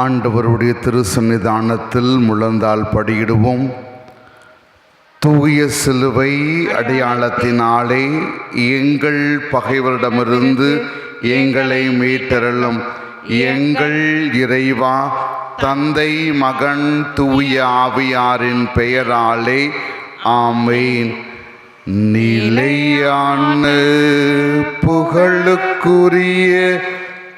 ஆண்டவருடைய திருசன்னிதானத்தில் முழந்தால் படியிடுவோம். தூய சிலுவை அடையாளத்தினாலே எங்கள் பகைவரிடமிருந்து எங்களை மீட்டருளும். எங்கள் இறைவா தந்தை மகன் தூய ஆவியாரின் பெயராலே ஆமேன். நிலையான புகழுக்குரிய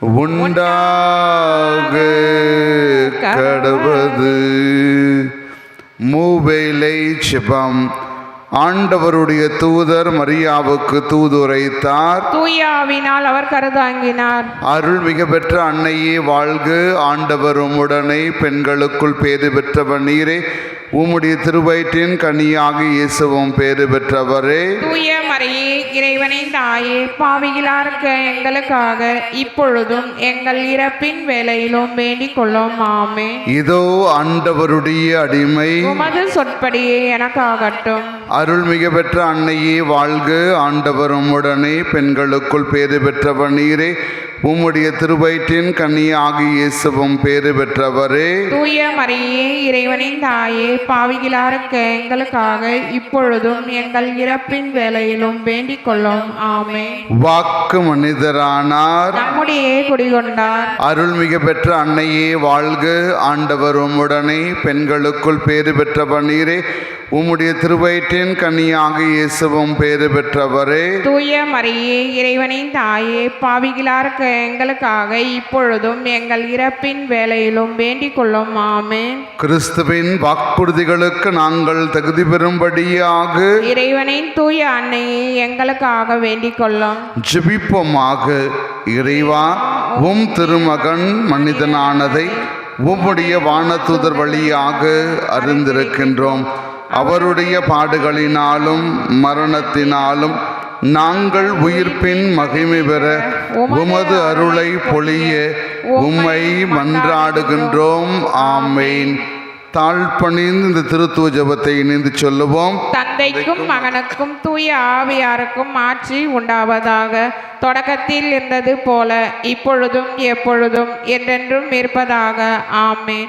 உண்டாக கடவது மூவேலை சிபம். ஆண்டவருடைய தூதர் மரியாவுக்கு தூதுரைத்தார். தூயாவினால் அவர் கருதாங்கினார். அருள் மிக பெற்ற அன்னையே வாழ்க. ஆண்டவர் உம்முடனே பெண்களுக்குள் பேறு பெற்றவர் நீரே. உம்முடைய திருவயிற்றின் கனியாக இயேசுவும் பேறு பெற்றவரே. தூய மறையே இறைவனின் தாயே பாவிகளார்க்கு எங்களுக்காக இப்பொழுதும் எங்கள் இறப்பின் வேலையிலும் வேண்டிக் கொள்ளும். ஆமே இதோ ஆண்டவருடைய அடிமை. உமது சொற்படியே எனக்காகட்டும். அருள் மிக பெற்ற அன்னையே வாழ்க. ஆண்டவர் உம்முடனே பெண்களுக்குள் பேறு பெற்றவர் நீரே. உம்முடைய திருவயிற்றின் கனியாக இயேசுவும் பேறு பெற்றவரே. தூய மறையே இறைவனின் தாயே பாவிகளார்க்கு எங்களுக்காக இப்பொழுதும் எங்கள் இறப்பின் வேலையிலும் வேண்டிக் கொள்ளும். ஆமே வாக்கு மனிதரானார். நம்முடைய குடிகொண்டார். அருள் மிக பெற்ற அன்னையே வாழ்க. ஆண்டவர் உம்முடனே பெண்களுக்குள் பேறு பெற்றவர் நீரே உம்முடைய திருவயிற்றின் கனியாக இயேசுவும் பேறு பெற்றவரே. தூய மரியே இறைவனின் தாயே பாவிகளார்க்கு எங்களுக்காக இப்பொழுதும் எங்கள் இறப்பின் வேலையிலும் வேண்டிக் கொள்ளும். ஆமென். கிறிஸ்துவின் வாக்குறுதிகளுக்கு நாங்கள் தகுதி பெறும்படியாக இறைவனின் தூய அன்னையே எங்களுக்காக வேண்டிக் கொள்ளும். ஜெபிப்போமாக. இறைவா உம் திருமகன் மனிதனானதை உம்முடைய வானதூதர் வழியாக அறிந்திருக்கின்றோம். அவருடைய பாடுகளினாலும் மரணத்தினாலும் நாங்கள் உயிர்ப்பின் மகிமை பெற உமது அருளை பொழிய உம்மை மன்றாடுகின்றோம். ஆமேன். தாழ்பணிந்து இந்த திருத்துவ ஜபத்தை இணைந்து சொல்லுவோம். தந்தைக்கும் மகனுக்கும் தூய ஆவியாருக்கும் ஆட்சி உண்டாவதாக. தொடக்கத்தில் இருந்தது போல இப்பொழுதும் எப்பொழுதும் என்றென்றும் இருப்பதாக. ஆமேன்.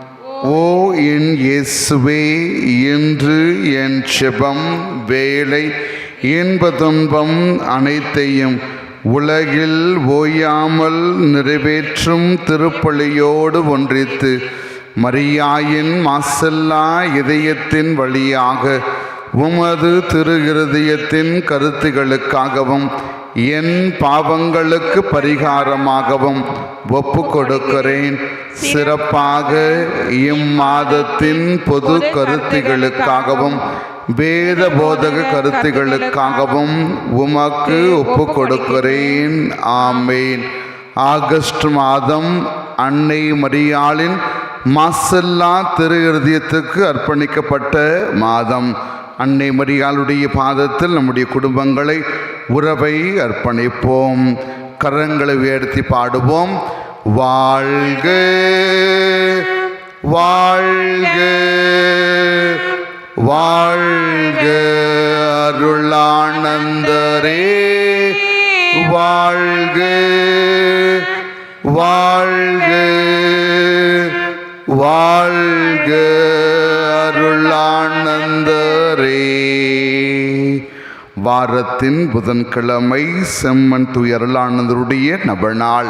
ஓ என் இயேசுவே இன்று என் செபம் வேலை இன்ப துன்பம் அனைத்தையும் உலகில் ஓயாமல் நிறைவேற்றும் திருப்பலியோடு ஒன்றித்து மரியாயின் மாசல்லா இதயத்தின் வழியாக உமது திருகிருதயத்தின் கருத்துகளுக்காகவும் என் பாவங்களுக்கு பரிகாரமாகவும் ஒப்பு கொடுக்கிறேன் சிறப்பாக இம்மாதத்தின் பொது கருத்துகளுக்காகவும் வேத போதக கருத்துகளுக்காகவும் உமக்கு ஒப்பு கொடுக்கிறேன் ஆமேன். ஆகஸ்ட் மாதம் அன்னை மரியாளின் மாசல்லா திரு இருதயத்துக்கு அர்ப்பணிக்கப்பட்ட மாதம். அன்னை மரியாளுடைய பாதத்தில் நம்முடைய குடும்பங்களை உறவை அர்ப்பணிப்போம். கரங்களை உயர்த்தி பாடுவோம். வாழ்க வாழ்க வாழ்க. அருளானந்தரே வாழ்க வாழ்க வாழ்க. அருளானந்தரே. வாரத்தின் புதன்கிழமை செம்மன் துயரலானந்தருடைய நபநாள்.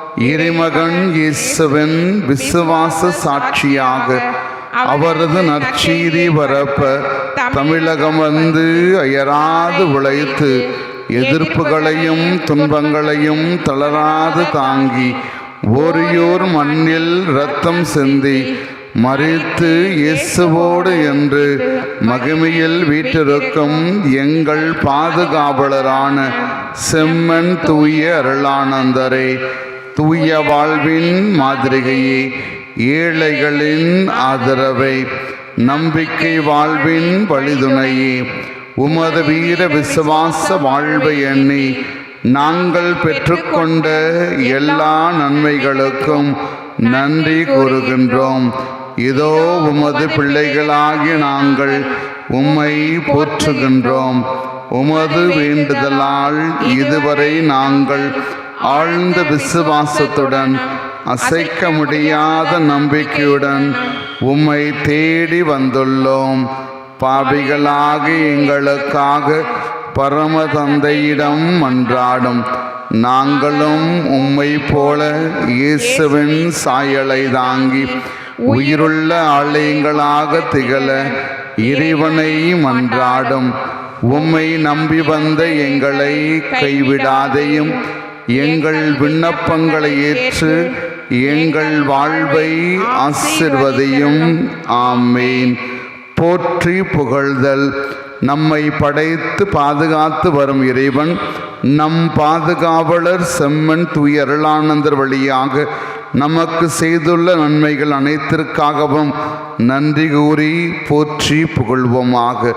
இறைமகன் இயேசுவின் விசுவாச சாட்சியாக அவரது நற்செய்தி வரப்ப தமிழகம் வந்து அயராது உழைத்து எதிர்ப்புகளையும் துன்பங்களையும் தளராது தாங்கி ஓரியோர் மண்ணில் ரத்தம் சிந்தி மறித்து இயேசுவோடு என்று மகிமையில் வீட்டிருக்கும் எங்கள் பாதுகாவலரான செம்மன் தூய அருளானந்தரே. தூய வாழ்வின் மாதிரிகையே ஏழைகளின் ஆதரவை நம்பிக்கை வாழ்வின் வழிதுணையே உமது வீர விசுவாச வாழ்வை எண்ணி நாங்கள் பெற்றுக்கொண்ட எல்லா நன்மைகளுக்கும் நன்றி கூறுகின்றோம். இதோ உமது பிள்ளைகளாகி நாங்கள் உம்மை போற்றுகின்றோம். உமது வேண்டுதலால் இதுவரை நாங்கள் ஆழ்ந்த விசுவாசத்துடன் அசைக்க முடியாத நம்பிக்கையுடன் உம்மை தேடி வந்துள்ளோம். பாவிகளாக எங்களுக்காக பரம தந்தையிடம் மன்றாடும். நாங்களும் உம்மை போல இயேசுவின் சாயலை தாங்கி உயிருள்ள ஆலயங்களாக திகழ இறைவனை மன்றாடும். உம்மை நம்பி வந்த எங்களை கைவிடாதையும் எங்கள் விண்ணப்பங்களை ஏற்று எங்கள் வாழ்வை ஆசிர்வதையும். ஆமேன். போற்றி புகழ்தல். நம்மை படைத்து பாதுகாத்து வரும் இறைவன். நம் பாதுகாவலர் செம்மன் தூய அருளானந்தர் வழியாக நமக்கு செய்துள்ள நன்மைகள் அனைத்திற்காகவும் நன்றி கூறி போற்றி புகழ்வோமாக.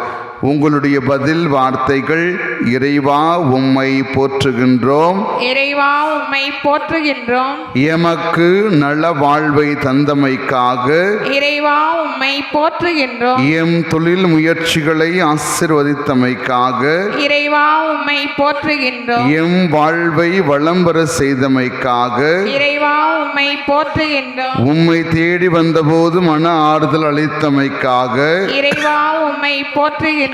உங்களுடைய பதில் வார்த்தைகள் இறைவா உம்மை போற்றுகின்றோம். இறைவா உம்மை போற்றுகின்றோம். எமக்கு நல வாழ்வை தந்தமைக்காக. இறைவா உம்மை போற்றுகின்றோம். எம் தொழில் முயற்சிகளை ஆசிர்வதித்தமைக்காக. இறைவா உம்மை போற்றுகின்றோம். எம் வாழ்வை வளம் பெற செய்தமைக்காக. இறைவா உம்மை போற்றுகின்றோம். உம்மை தேடி வந்தபோது மன ஆறுதல் அளித்தமைக்காக. இறைவா உம்மை போற்றுகின்றோம்.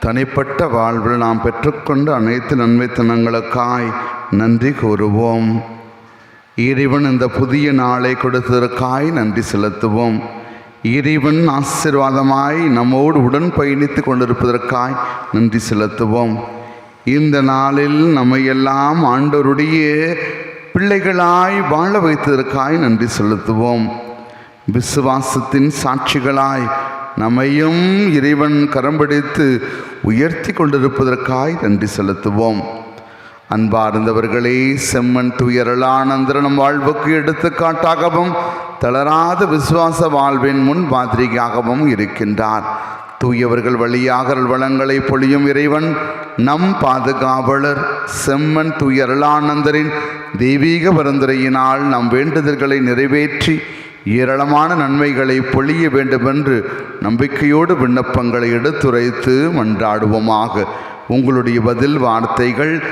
தனிப்பட்ட வாழ்வில் நாம் பெற்றுக்கொண்ட அனைத்து நன்மைத்தனங்களுக்காய் நன்றி கூறுவோம். இறைவன் இந்த புதிய நாளை கொடுத்ததற்காய் நன்றி செலுத்துவோம். இறைவன் ஆசீர்வாதமாய் நம்மோடு உடன் பயணித்து கொண்டிருப்பதற்காய் நன்றி செலுத்துவோம். இந்த நாளில் நம்மை எல்லாம் ஆண்டவருடைய பிள்ளைகளாய் வாழ வைத்ததற்காய் நன்றி செலுத்துவோம். விசுவாசத்தின் சாட்சிகளாய் நம்மையும் இறைவன் கரம்பிடித்து உயர்த்தி கொண்டிருப்பதற்காய் நன்றி செலுத்துவோம். அன்பார்ந்தவர்களே செம்மன் துயரலானந்திரனும் வாழ்வுக்கு எடுத்துக்காட்டாகவும் தளராத விசுவாச வாழ்வின் முன் மாதிரியாகவும் இருக்கின்றார். தூயவர்கள் வழியாக வளங்களை பொழியும் இறைவன் நம் பாதுகாவலர் செம்மன் தூயருளாநந்தரின் தெய்வீக பரந்துரையினால் நம் வேண்டுதல்களை நிறைவேற்றி ஏராளமான நன்மைகளை பொழிய வேண்டுமென்று நம்பிக்கையோடு விண்ணப்பங்களை எடுத்துரைத்து மன்றாடுவோமாக. உங்களுடைய பதில் வார்த்தைகள்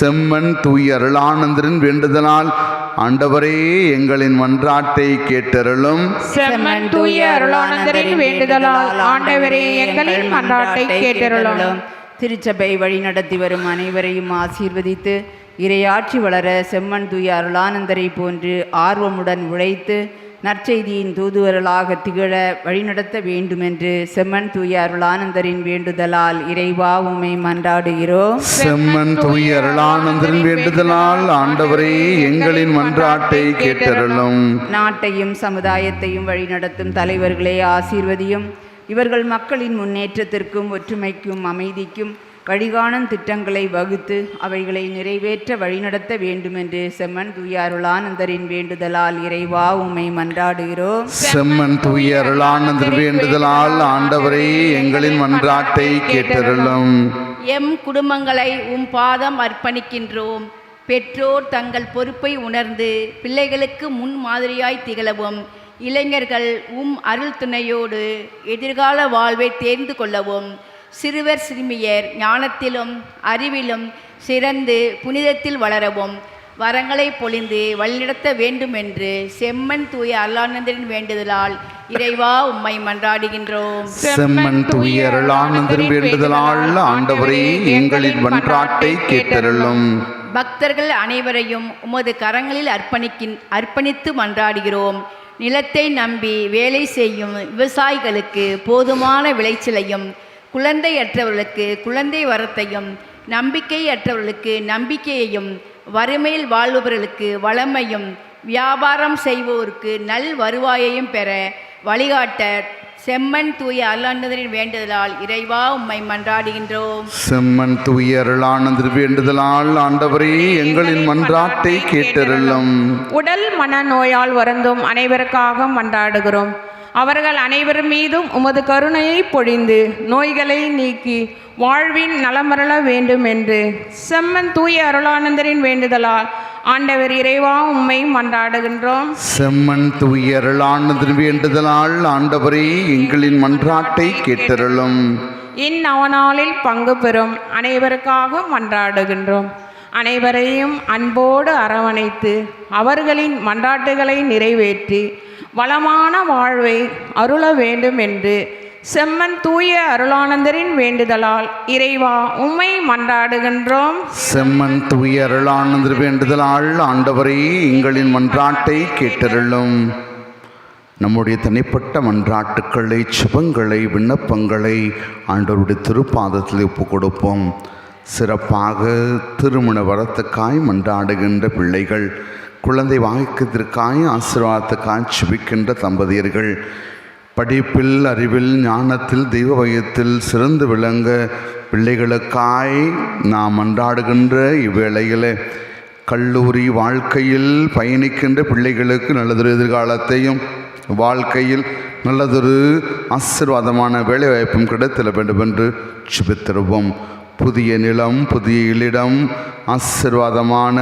செம்மன் தூய அருளானந்தரின் வேண்டுதலால் ஆண்டவரே எங்களின் மன்றாட்டை கேட்டருளும். செம்மன் தூய அருளானந்தரின் வேண்டுதலால் ஆண்டவரே எங்களின் மன்றாட்டை கேட்டருளும். திருச்சபை வழி நடத்தி வரும் அனைவரையும் ஆசீர்வதித்து இறையாட்சி வளர செம்மன் தூய அருளானந்தரை போன்று ஆர்வமுடன் உழைத்து நற்செய்தியின் தூதுவர்களாக திகழ வழிநடத்த வேண்டுமென்று செம்மன் தூய அருளானந்தரின் வேண்டுதலால் இறைவா உம்மை மன்றாடுகிறோம். செம்மன் தூய அருளானந்தரின் வேண்டுதலால் ஆண்டவரே எங்களின் மன்றாட்டை கேட்டருளும். நாட்டையும் சமுதாயத்தையும் வழிநடத்தும் தலைவர்களே ஆசீர்வதியும். இவர்கள் மக்களின் முன்னேற்றத்திற்கும் ஒற்றுமைக்கும் அமைதிக்கும் வழிகாணும் திட்டங்களை வகுத்து அவைகளை நிறைவேற்ற வழிநடத்த வேண்டுமென்று செம்மன் தூய அருளானந்தரின் வேண்டுதலால் இறைவா உம்மை மன்றாடுகிறோம். செம்மன் தூய அருளானந்தர் வேண்டுதலால் ஆண்டவரே எங்களின் மன்றாட்டை கேட்டருளும். எம் குடும்பங்களை உம் பாதம் அர்ப்பணிக்கின்றோம். பெற்றோர் தங்கள் பொறுப்பை உணர்ந்து பிள்ளைகளுக்கு முன் மாதிரியாய் திகழவும். இளைஞர்கள் உம் அருள் துணையோடு எதிர்கால வாழ்வை தேர்ந்து கொள்ளவும். சிறுவர் சிறுமியர் ஞானத்திலும் அறிவிலும் சிறந்து புனிதத்தில் வளரவும் வரங்களை பொழிந்து வழிநடத்த வேண்டும் என்று செம்மன் தூய அருளானந்தரின் வேண்டுதலால் இறைவா உம்மை மன்றாடுகின்றோம். செம்மன் தூய அருளானந்தர் வேண்டுதலால் ஆண்டவரே எங்களின் மன்றாட்டை கேட்டருளும். பக்தர்கள் அனைவரையும் உமது கரங்களில் அர்ப்பணிக்கின் அர்ப்பணித்து மன்றாடுகிறோம். நிலத்தை நம்பி வேலை செய்யும் விவசாயிகளுக்கு போதுமான விளைச்சலையும் குழந்தையற்றவர்களுக்கு குழந்தை வரத்தையும் நம்பிக்கையற்றவர்களுக்கு நம்பிக்கையையும் வறுமையில் வாழ்பவர்களுக்கு வளமையும் வியாபாரம் செய்வோருக்கு நல் வருவாயையும் பெற வழிகாட்ட செம்மன் தூய அல்லாண்டதரின் வேண்டுதலால் இறைவா உம்மை மன்றாடுகின்றோம். செம்மன் தூய அருளானந்தர் வேண்டுதலால் ஆண்டவரே எங்களின் மன்றாட்டை கேட்டருளும். உடல் மன நோயால் வருந்தும் அனைவருக்காக மன்றாடுகிறோம். அவர்கள் அனைவர் மீதும் உமது கருணையை பொழிந்து நோய்களை நீக்கி வாழ்வின் நலமரள வேண்டும் என்று செம்மன் தூய அருளானந்தரின் வேண்டுதலால் ஆண்டவர் இறைவா உம்மை மன்றாடுகின்றோம். செம்மன் தூய அருளானந்தர் வேண்டுதலால் ஆண்டவரே எங்களின் மன்றாட்டை கேட்டருளும். இந்நவநாளில் பங்கு பெறும் அனைவருக்காக மன்றாடுகின்றோம். அனைவரையும் அன்போடு அரவணைத்து அவர்களின் மன்றாட்டுகளை நிறைவேற்றி வளமான வாழ்வை அருள வேண்டும் என்று செம்மன் தூய அருளானந்தரின் வேண்டுதலால் இறைவா உம்மை மன்றாடுகின்றோம். செம்மன் தூய அருளானந்தர் வேண்டுதலால் ஆண்டவரே எங்களின் மன்றாட்டை கேட்டருளும். நம்முடைய தனிப்பட்ட மன்றாட்டுக்களை சுபங்களை விண்ணப்பங்களை ஆண்டவருடைய திருப்பாதத்தில் ஒப்பு கொடுப்போம். சிறப்பாக திருமண வரத்துக்காய் மன்றாடுகின்ற பிள்ளைகள் குழந்தை வாய்க்கத்திற்காய் ஆசீர்வாதத்துக்காய் சுபிக்கின்ற தம்பதியர்கள். படிப்பில் அறிவில் ஞானத்தில் தெய்வ வயத்தில் சிறந்து விளங்க பிள்ளைகளுக்காய் நாம் அன்றாடுகின்ற இவ்வேளையில் கல்லூரி வாழ்க்கையில் பயணிக்கின்ற பிள்ளைகளுக்கு நல்லதொரு எதிர்காலத்தையும் வாழ்க்கையில் நல்லதொரு ஆசீர்வாதமான வேலைவாய்ப்பும் கிடைத்திட வேண்டும் என்று சுபித்திருவோம் புதிய நிலம் புதிய இல்லிடம் ஆசீர்வாதமான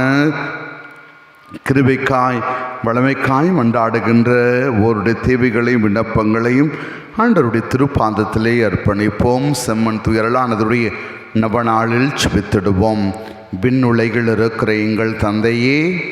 கிருபைக்காய் வளமைக்காய் மண்டாடுகின்ற ஓருடைய தேவைகளையும் விண்ணப்பங்களையும் ஆண்டருடைய திருப்பாந்தத்திலே அர்ப்பணிப்போம். செம்மன் துயரலானதுடைய நவநாளில் சுபித்திடுவோம். விண்ணுலைகள் இருக்கிற எங்கள் தந்தையே.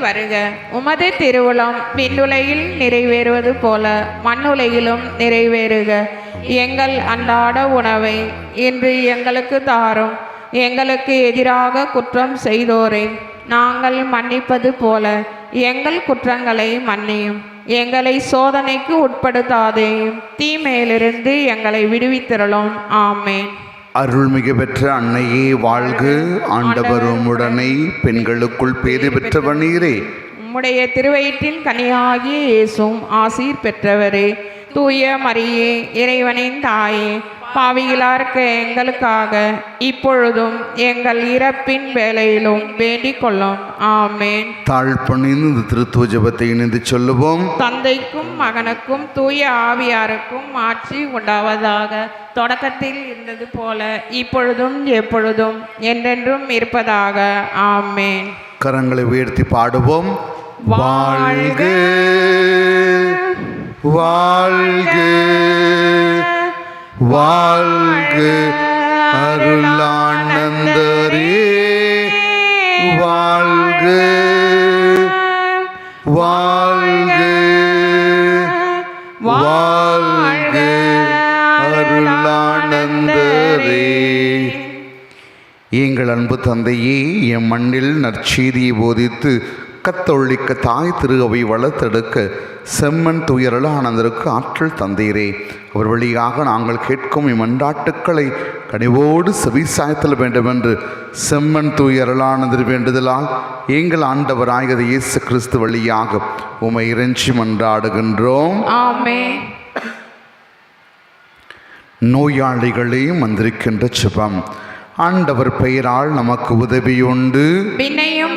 வருக. உமது திருவுளம் விண்ணுலையில் நிறைவேறுவது போல மண்ணுலையிலும் நிறைவேறுக. எங்கள் அன்றாட உணவை இன்று எங்களுக்கு தாரும். எங்களுக்கு எதிராக குற்றம் செய்தோரை. நாங்கள் மன்னிப்பது போல எங்கள் குற்றங்களை மன்னியும். எங்களை சோதனைக்கு உட்படுத்தாதேயும் தீமையிலிருந்து எங்களை விடுவித்திரளும் ஆமேன். அருள்மிகு பெற்ற அன்னையே வாழ்க. ஆண்டவரும் உடனே பெண்களுக்குள் பேறு பெற்றவன் நீரே உம்முடைய திருவயிற்றின் கனியாகிய இயேசும் ஆசீர் பெற்றவரே. தூய மரியே இறைவனின் தாயே பாவிகளா இருக்க எங்களுக்காக இப்பொழுதும் எங்கள் இறப்பின் வேலையிலும் வேண்டிக் கொள்ளும். ஆமேன். தாழ்பணிந்து இந்த திருத்துவ ஜெபத்தை இணைந்து சொல்லுவோம். தந்தைக்கும் மகனுக்கும் தூய ஆவியாருக்கும் ஆட்சி உண்டாவதாக தொடக்கத்தில் இருந்தது போல இப்பொழுதும் எப்பொழுதும் என்றென்றும் இருப்பதாக. ஆமேன். கரங்களை உயர்த்தி பாடுவோம். வாழ்க வாழ்க. வாழ்க அருளானந்தரே. வாழ்க வாழ்க வாழ்க அருளானந்தரே. எங்கள் அன்பு தந்தையே என் மண்ணில் நற்செய்தியை போதித்து கத்தொழிக்க தாய் திருகவை வளர்த்தெடுக்க செம்மன் துயரலானந்தருக்கு ஆற்றல் தந்தீரே. அவர் வழியாக நாங்கள் கேட்கும் இம்மன்றாட்டுக்களை கனிவோடு செவிசாய்த்தல் வேண்டுமென்று செம்மன் துயரலானந்தர் வேண்டுதலால் எங்கள் ஆண்டவராயது இயேசு கிறிஸ்து வழியாக உமை இறைஞ்சி மன்றாடுகின்றோம். ஆமேன். நோயாளிகளே மந்திரிக்கின்ற சுபம். ஆண்டவர் பெயரால் நமக்கு உதவியுண்டு.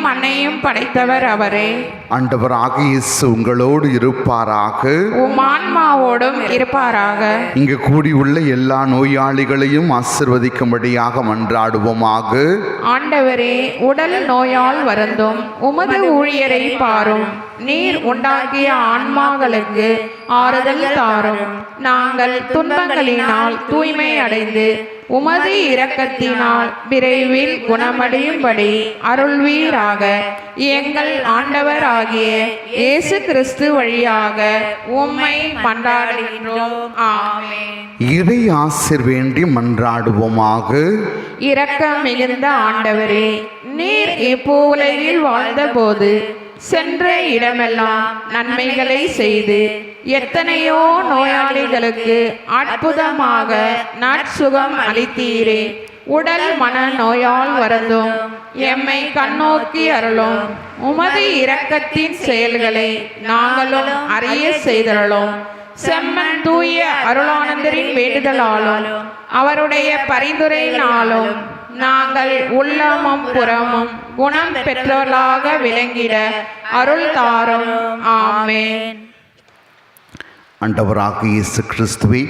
விண்ணையும் மண்ணையும் படைத்தவர் அவரே. ஆண்டவராக இயேசு உங்களோடு இருப்பாராக. உம் ஆன்மாவோடும் இருப்பாராக. இங்கு கூடியுள்ள எல்லா நோயாளிகளையும் ஆசிர்வதிக்கும்படியாக மன்றாடுவோமாக. ஆண்டவரே உடல் நோயால் வருந்தும். உமது ஊழியரை பாரும். நீர் உண்டாக்கிய ஆன்மாக்களுக்கு ஆறுதல் தாரும். நாங்கள் துன்பங்களினால் தூய்மை அடைந்து உமது இரக்கத்தினால் விரைவில் குணமடையும்படி அருள்வீராக. எங்கள் ஆண்டவராகிய இயேசு கிறிஸ்து வழியாக உம்மை மன்றாடுகின்றோம். ஆமென். இறை ஆசிர் வேண்டி மன்றாடுவோமாக. இரக்கம் மிகுந்த ஆண்டவரே நீர் இப்பூவுலகில் வாழ்ந்தபோது சென்ற இடமெல்லாம் நன்மைகளை செய்து எத்தனையோ நோயாளிகளுக்கு அற்புதமாக நற்சுகம் அளித்தீரே. உடல் மன நோயால் வருந்தும். எம்மை கண்ணோக்கி அருளும். உமது இரக்கத்தின் செயல்களை நாங்களும் அறிய செய்தருளும். செம்மன் தூய அருளானந்தரின் வேண்டுதலாலும் அவருடைய பரிந்துரையினாலும் நாங்கள் உள்ளமும் புறமும் குணம் பெற்றவர்களாக விளங்கிட அருள் தாரும். ஆமேன். அண்டவராக இயேசு கிறிஸ்துவே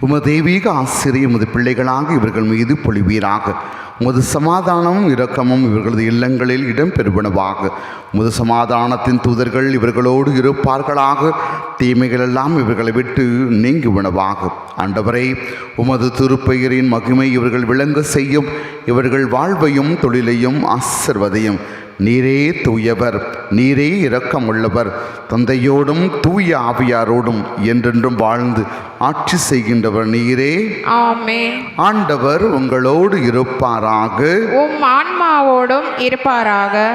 உமது தெய்வீக ஆசிரியம் உமது பிள்ளைகளாக இவர்கள் மீது பொழிவீராக. உமது சமாதானமும் இரக்கமும் இவர்களது இல்லங்களில் இடம்பெறுவனவாக. உமது சமாதானத்தின் தூதர்கள் இவர்களோடு இருப்பார்களாக. தீமைகளெல்லாம் இவர்களை விட்டு நீங்குவனவாக. அண்டவரை உமது திருப்பெயரின் மகிமை இவர்கள் விளங்க செய்யும். இவர்கள் வாழ்வையும் தொழிலையும் ஆசிர்வதையும் நீரே தூயவர் நீரே இரக்கமுள்ளவர். தந்தையோடும் தூய ஆவியாரோடும் என்றென்றும் வாழ்ந்து ஆட்சி செய்கின்றவர் நீரே. ஆண்டவர் உங்களோடு இருப்பாராக. உம் ஆன்மாவோடும் இருப்பாராக.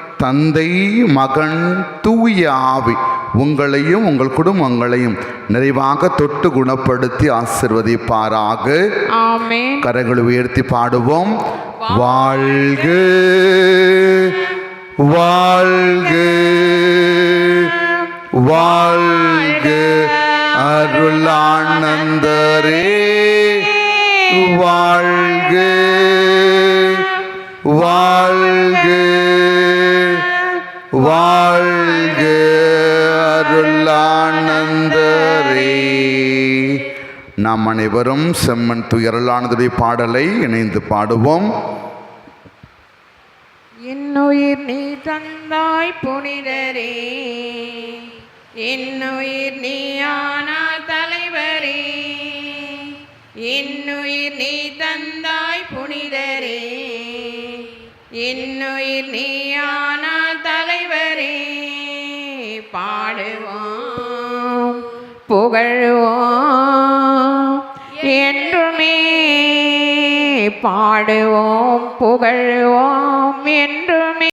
தந்தை மகன் தூய ஆவி உங்களையும் உங்கள் குடும்பங்களையும் நிறைவாக தொட்டு குணப்படுத்தி ஆசிர்வதிப்பாராக. கரங்களை உயர்த்தி பாடுவோம். வாழ்க வாழ்க வாழ்க அருளானந்தரே. வாழ்க வாழ்க வாழ்க அருளானந்தரே நாம் அனைவரும் செம்மன் துயரலானதுடைய பாடலை இணைந்து பாடுவோம். என்னுயிர் நீ தந்தாய் புனிதரே. என்னுயிர் நீ ஆனா தலைவரே. என்னுயிர் நீ தந்தாய் புனிதரே. என்னுயிர் நீ ஆனா தலைவரே. பாடுவோம். புகழ்வோம். என்றுமே பாடுவோம் புகழ்வோம் என்றுமே